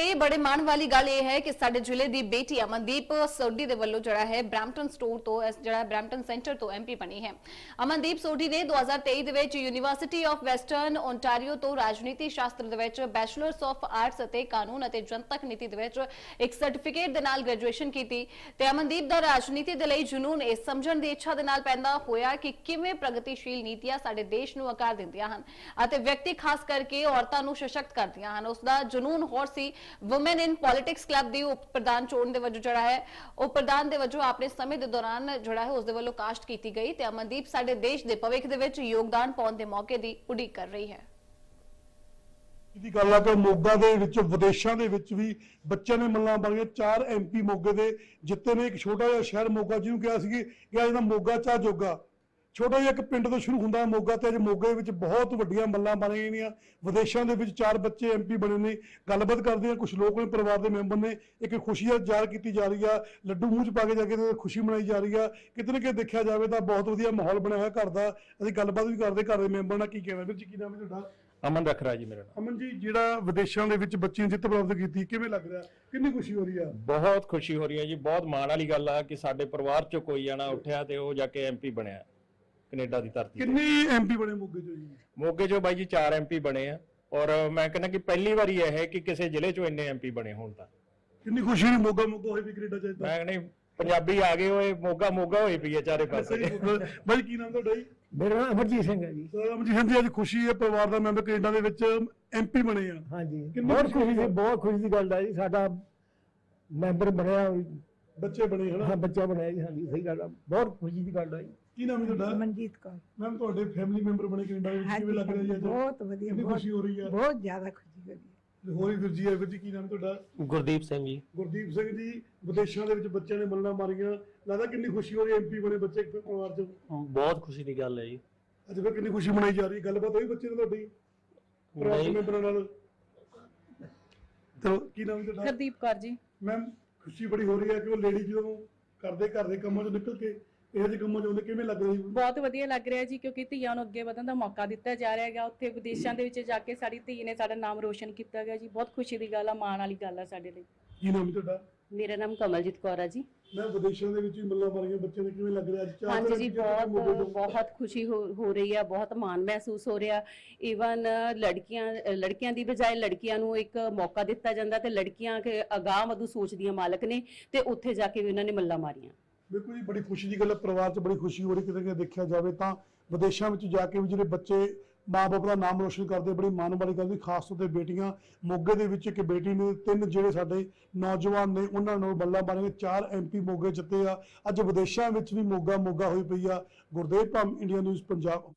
ਲਈ ਬੜੇ ਮਾਣ ਵਾਲੀ ਗੱਲ ਇਹ ਹੈ ਕਿ ਸਾਡੇ ਜ਼ਿਲ੍ਹੇ ਦੀ ਬੇਟੀ ਅਮਨਦੀਪ ਸੋਢੀ ਦੇ ਵੱਲੋਂ ਜਿਹੜਾ ਹੈ ਬ੍ਰੈਂਪਟਨ ਸਟੋਰ ਤੋਂ ਜਿਹੜਾ ਬ੍ਰੈਂਪਟਨ ਸੈਂਟਰ ਤੋਂ ਐਮਪੀ ਬਣੀ ਹੈ। ਅਮਨਦੀਪ ਸੋਢੀ ਨੇ 2023 ਦੇ ਵਿੱਚ ਯੂਨੀਵਰਸਿਟੀ ਆਫ ਵੈਸਟਰਨ ਓਨਟਾਰੀਓ ਤੋਂ ਰਾਜਨੀਤੀ ਸ਼ਾਸਤਰ ਦੇ ਵਿੱਚ ਬੈਚਲਰਸ ਆਫ ਆਰਟਸ ਅਤੇ ਕਾਨੂੰਨ ਅਤੇ ਜਨਤਕ ਨੀਤੀ ਦੇ ਵਿੱਚ ਇੱਕ ਸਰਟੀਫਿਕੇਟ ਦੇ ਨਾਲ ਗ੍ਰੈਜੂਏਸ਼ਨ ਕੀਤੀ ਤੇ ਅਮਨਦੀਪ ਦਾ ਰਾਜਨੀਤੀ ਦੇ ਲਈ ਜਨੂਨ ਇਹ ਸਮਝਣ ਦੀ ਇੱਛਾ ਦੇ ਨਾਲ ਪੈਂਦਾ ਹੋਇਆ ਕਿ ਕਿਵੇਂ ਪ੍ਰਗਤੀਸ਼ੀਲ ਨੀਤੀਆਂ ਸਾਡੇ ਦੇਸ਼ ਨੂੰ ਆਕਾਰ ਦਿੰਦੀਆਂ ਹਨ ਅਤੇ ਵਿਅਕਤੀ ਖਾਸ ਕਰਕੇ ਔਰਤਾਂ ਨੂੰ ਸਸ਼ਕਤ ਕਰਦੀਆਂ ਹਨ। ਉਸ ਦਾ ਜਨੂਨ ਹੋਰ ਸੀ ਔਮਨ ਇਨ ਪੋਲਿਟਿਕਸ ਕਲੱਬ ਦੀ ਉਪ ਪ੍ਰਧਾਨ ਚੋਣ ਦੇ ਵਜੋਂ ਜਿਹੜਾ ਹੈ। ਉਹ ਪ੍ਰਧਾਨ ਦੇ ਵਜੋਂ ਆਪਣੇ ਸਮੇਂ ਦੇ ਦੌਰਾਨ ਜਿਹੜਾ ਹੈ। ਉਸ ਦੇ ਵੱਲੋਂ ਕਾਸਟ ਕੀਤੀ ਗਈ ਤੇ ਅਮਨਦੀਪ ਸਾਡੇ ਦੇਸ਼ ਦੇ ਭਵਿੱਖ ਦੇ ਵਿੱਚ ਯੋਗਦਾਨ ਪਾਉਣ ਦੇ ਮੌਕੇ ਦੀ ਉਡੀਕ ਕਰ ਰਹੀ ਹੈ। ਦੀ ਗੱਲ ਆ ਕਿ ਮੋਗਾ ਦੇ ਵਿੱਚ, ਵਿਦੇਸ਼ਾਂ ਦੇ ਵਿੱਚ ਵੀ ਬੱਚਿਆਂ ਨੇ ਮੱਲਾਂ ਮਾਰੀਆਂ। ਚਾਰ ਐਮਪੀ ਮੋਗੇ ਦੇ ਜਿੱਤੇ ਨੇ। ਇੱਕ ਛੋਟਾ ਜਿਹਾ ਸ਼ਹਿਰ ਮੋਗਾ ਜਿਹਨੂੰ ਕਿਹਾ ਸੀ ਕਿ ਅੱਜ ਮੋਗਾ ਚਾ ਜੋਗਾ ਛੋਟਾ ਜਿਹਾ ਇੱਕ ਪਿੰਡ ਤੋਂ ਸ਼ੁਰੂ ਹੁੰਦਾ ਹੈ ਮੋਗਾ ਤੇ ਅੱਜ ਮੋਗੇ ਵਿੱਚ ਬਹੁਤ ਵੱਡੀਆਂ ਮੱਲਾਂ ਮਾਰੀਆਂ ਗਈਆਂ। ਵਿਦੇਸ਼ਾਂ ਦੇ ਵਿੱਚ ਚਾਰ ਬੱਚੇ ਐਮਪੀ ਬਣੇ ਨੇ। ਗੱਲਬਾਤ ਕਰਦੇ ਆ ਕੁਝ ਲੋਕ ਨੇ ਪਰਿਵਾਰ ਦੇ ਮੈਂਬਰ ਨੇ। ਇੱਕ ਖੁਸ਼ੀ ਦਾ ਜ਼ਾਹਰ ਕੀਤੀ ਜਾ ਰਹੀ ਆ। ਲੱਡੂ ਮੂੰਹ ਚ ਪਾ ਕੇ ਜਾ ਕੇ ਤੇ ਖੁਸ਼ੀ ਮਨਾਈ ਜਾ ਰਹੀ ਆ। ਕਿਤੇ ਨਾ ਕਿਤੇ ਦੇਖਿਆ ਜਾਵੇ ਤਾਂ ਬਹੁਤ ਵਧੀਆ ਮਾਹੌਲ ਬਣਿਆ ਹੋਇਆ ਘਰ ਦਾ। ਅਸੀਂ ਗੱਲਬਾਤ ਵੀ ਕਰਦੇ ਘਰ ਦੇ ਮੈਂਬਰ ਨਾਲ। ਕੀ ਕਹਿਣਾ ਵੀਰ ਜੀ ਕੀ ਨਾਮ ਹੈ ਤੁਹਾਡਾ? ਅਮਨ ਰਖਰਾ ਜੀ ਮੇਰਾ ਨਾਮ। ਅਮਨ ਜੀ ਜਿਹੜਾ ਵਿਦੇਸ਼ਾਂ ਦੇ ਵਿੱਚ ਬੱਚੇ ਨੇ ਜਿੱਤ ਪ੍ਰਾਪਤ ਕੀਤੀ ਕਿਵੇਂ ਲੱਗ ਰਿਹਾ? ਕਿੰਨੀ ਖੁਸ਼ੀ ਹੋ ਰਹੀ ਆ? ਬਹੁਤ ਖੁਸ਼ੀ ਹੋ ਰਹੀ ਹੈ ਜੀ। ਬਹੁਤ ਮਾਣ ਵਾਲੀ ਗੱਲ ਆ ਕਿ ਸਾਡੇ ਪਰਿਵਾਰ ਚੋਂ ਕੋਈ ਜਾਣਾ ਉੱਠਿਆ ਤੇ ਉਹ ਜਾ ਕੇ ਐਮਪੀ ਬਣਿਆ। ਕੈਨੇਡਾ ਦੀ ਧਰਤੀ ਤੇ। ਕਿੰਨੇ ਐਮਪੀ ਬਣੇ ਮੋਗੇ ਚੋਂ ਜੀ? ਮੋਗੇ ਚੋਂ ਬਾਈ ਜੀ 4 ਐਮਪੀ ਬਣੇ ਆ। ਔਰ ਮੈਂ ਕਹਿੰਦਾ ਕਿ ਪਹਿਲੀ ਵਾਰੀ ਇਹ ਹੈ ਕਿ ਕਿਸੇ ਜ਼ਿਲ੍ਹੇ ਚੋਂ ਇੰਨੇ ਐਮਪੀ ਬਣੇ ਹੋਣ ਤਾਂ। ਕਿੰਨੀ ਖੁਸ਼ੀ ਹੋਈ ਮੋਗਾ ਮੋਗਾ ਹੋਈ ਵੀ ਕੈਨੇਡਾ ਚਾਹੀਦਾ ਮੈਂ ਕਹਿੰਦਾ ਪੰਜਾਬੀ ਆ ਗਏ ਹੋਏ ਮੋਗਾ ਮੋਗਾ ਹੋਈ ਪਈ ਹੈ ਚਾਰੇ ਪਾਸੇ। ਬਾਈ ਕੀ ਨਾਮ ਤੁਹਾਡਾ ਜੀ? ਮੇਰਾ ਨਾਮ ਅਮਰਜੀਤ ਸਿੰਘ ਹੈ ਜੀ। ਸਰ ਅਮਨ ਜੀ ਅੱਜ ਖੁਸ਼ੀ ਹੈ ਪਰਿਵਾਰ ਦਾ ਮੈਂਬਰ ਕੈਨੇਡਾ ਦੇ ਵਿੱਚ ਐਮਪੀ ਬਣੇ ਆ। ਹਾਂਜੀ। ਕਿੰਨੀ ਬਹੁਤ ਖੁਸ਼ੀ ਖੁਸ਼ੀ ਦੀ ਦੀ ਬਹੁਤ ਖੁਸ਼ੀ ਦੀ ਗੱਲ ਹੈ ਜੀ ਸਾਡਾ ਮੈਂਬਰ ਬਣਿਆ ਬੱਚੇ ਬਣੇ ਹਾਂ ਹਨਾ ਬੱਚਾ ਬਣਿਆ ਜੀ ਹਾਂਜੀ ਸਹੀ ਗੱਲ ਆ। ਬਹੁਤ ਖੁਸ਼ੀ ਦੀ ਗੱਲ ਹੈ ਜੀ। ਕੀ ਨਾਮ ਹੈ ਤੁਹਾਡਾ? ਮਨਜੀਤ ਕੌਰ। ਮੈਮ ਤੁਹਾਡੇ ਫੈਮਿਲੀ ਮੈਂਬਰ ਬਣੇ ਕੈਨੇਡਾ ਦੇ ਵਿੱਚ ਕਿਵੇਂ ਲੱਗ ਰਿਹਾ ਜੀ ਅੱਜ? ਬਹੁਤ ਵਧੀਆ ਕਿੰਨੀ ਬਹੁਤ ਖੁਸ਼ੀ ਹੋ ਰਹੀ ਆ? ਬਹੁਤ ਜ਼ਿਆਦਾ ਖੁਸ਼ੀ ਹੋ ਰਹੀ ਹੈ ਹੋਰ ਵੀ ਵੀਰ ਜੀ ਹੈ ਵੀਰ ਜੀ ਕੀ ਨਾਮ ਹੈ ਤੁਹਾਡਾ? ਗੁਰਦੀਪ ਸਿੰਘ ਜੀ। ਗੁਰਦੀਪ ਸਿੰਘ ਜੀ ਵਿਦੇਸ਼ਾਂ ਦੇ ਵਿੱਚ ਬੱਚਿਆਂ ਨੇ ਮੱਲਾਂ ਮਾਰੀਆਂ। ਲੱਗਦਾ ਕਿੰਨੀ ਖੁਸ਼ੀ ਹੋ ਰਹੀ ਐਮਪੀ ਬਣੇ ਬੱਚੇ ਇੱਕ ਪਰਿਵਾਰ ਚ? ਬਹੁਤ ਖੁਸ਼ੀ ਦੀ ਗੱਲ ਹੈ ਜੀ। ਅੱਜ ਫਿਰ ਕਿੰਨੀ ਖੁਸ਼ੀ ਮਨਾਈ ਜਾ ਰਹੀ ਹੈ? ਗੱਲਬਾਤ ਹੋਈ ਬੱਚੇ ਨਾਲ ਤੁਹਾਡੀ? ਪਰਿਵਾਰ। ਮੈਂਬਰਾਂ ਨਾਲ? ਚਲੋ ਕੀ ਨਾਮ ਹੈ ਤੁਹਾਡਾ? ਹਰਦੀਪ ਕੌਰ ਜੀ। ਮੈਮ ਖੁਸ਼ੀ ਬੜੀ ਹੋ ਰਹੀ ਹੈ ਕਿ ਉਹ ਲੇਡੀ ਜਦੋਂ ਕਰਦੇ ਘਰ ਦੇ ਕੰਮਾਂ ਚੋਂ ਨਿਕਲ ਕੇ ਇਹੋ ਜਿਹੇ ਕੰਮਾਂ 'ਚ ਆਉਂਦੇ ਕਿਵੇਂ ਲੱਗ ਰਹੀ ਬਹੁਤ ਵਧੀਆ ਲੱਗ ਰਿਹਾ ਜੀ, ਕਿਉਂਕਿ ਧੀਆਂ ਨੂੰ ਅੱਗੇ ਵਧਣ ਦਾ ਮੌਕਾ ਦਿੱਤਾ ਜਾ ਰਿਹਾ ਹੈਗਾ। ਉੱਥੇ ਵਿਦੇਸ਼ਾਂ ਦੇ ਵਿੱਚ ਜਾ ਕੇ ਸਾਡੀ ਧੀ ਨੇ ਸਾਡਾ ਨਾਮ ਰੋਸ਼ਨ ਕੀਤਾ ਗਿਆ ਜੀ। ਬਹੁਤ ਖੁਸ਼ੀ ਦੀ ਗੱਲ ਆ, ਮਾਣ ਵਾਲੀ ਗੱਲ ਆ ਸਾਡੇ ਲਈ। ਕੀ ਨਾਮ ਹੈ ਤੁਹਾਡਾ? ਮੇਰਾ ਨਾਮ ਕਮਲਜੀਤ ਕੌਰ ਆ ਜੀ। ਮੈਂ ਵਿਦੇਸ਼ਾਂ ਦੇ ਵਿੱਚ ਵੀ ਮੱਲਾਂ ਮਾਰੀਆਂ ਬੱਚੇ ਨੇ ਕਿਵੇਂ ਲੱਗ ਰਿਹਾ ਅੱਜ? ਚਾਰ ਹਾਂਜੀ ਜੀ ਬਹੁਤ। ਬਹੁਤ ਖੁਸ਼ੀ ਹੋ ਹੋ ਰਹੀ ਆ ਬਹੁਤ ਮਾਣ ਮਹਿਸੂਸ ਹੋ ਰਿਹਾ। ਈਵਨ ਲੜਕੀਆਂ ਲੜਕਿਆਂ ਦੀ ਬਜਾਏ ਲੜਕੀਆਂ ਨੂੰ ਇੱਕ ਮੌਕਾ ਦਿੱਤਾ ਜਾਂਦਾ ਤੇ ਲੜਕੀਆਂ ਕਿ ਅਗਾਹ ਵਧੂ ਸੋਚ ਦੀਆਂ ਮਾਲਕ ਨੇ ਤੇ ਉੱਥੇ ਜਾ ਕੇ ਵੀ ਉਹਨਾਂ ਨੇ ਮੱਲਾ ਮਾਰੀਆਂ। ਬਿਲਕੁਲ ਜੀ ਬੜੀ ਖੁਸ਼ੀ ਦੀ ਗੱਲ ਹੈ ਪਰਿਵਾਰ 'ਚ ਬੜੀ ਖੁਸ਼ੀ ਹੋ ਰਹੀ ਕਿਤੇ ਦੇਖਿਆ ਜਾਵੇ ਤਾਂ ਵਿਦੇਸ਼ਾਂ ਵਿੱਚ ਜਾ ਕੇ ਵੀ ਜਿਹੜੇ ਬੱਚੇ ਮਾਂ-ਬਾਪ ਦਾ ਨਾਮ ਰੋਸ਼ਨ ਕਰਦੇ, ਬੜੀ ਮਾਣ ਵਾਲੀ ਗੱਲ ਵੀ ਖਾਸ ਤੌਰ ਤੇ ਬੇਟੀਆਂ ਮੋਗੇ ਦੇ ਵਿੱਚ ਇੱਕ ਬੇਟੀ ਨੇ, ਤਿੰਨ ਜਿਹੜੇ ਸਾਡੇ ਨੌਜਵਾਨ ਨੇ, ਉਹਨਾਂ ਨੂੰ ਬੱਲਾ ਮਾਰੇ ਚਾਰ ਐਮਪੀ ਮੋਗੇ ਜਿੱਤੇ ਆ। ਅੱਜ ਵਿਦੇਸ਼ਾਂ ਵਿੱਚ ਵੀ ਮੋਗਾ ਮੋਗਾ ਹੋਈ ਪਈ ਆ। Gurdev Bhamm India news Punjab.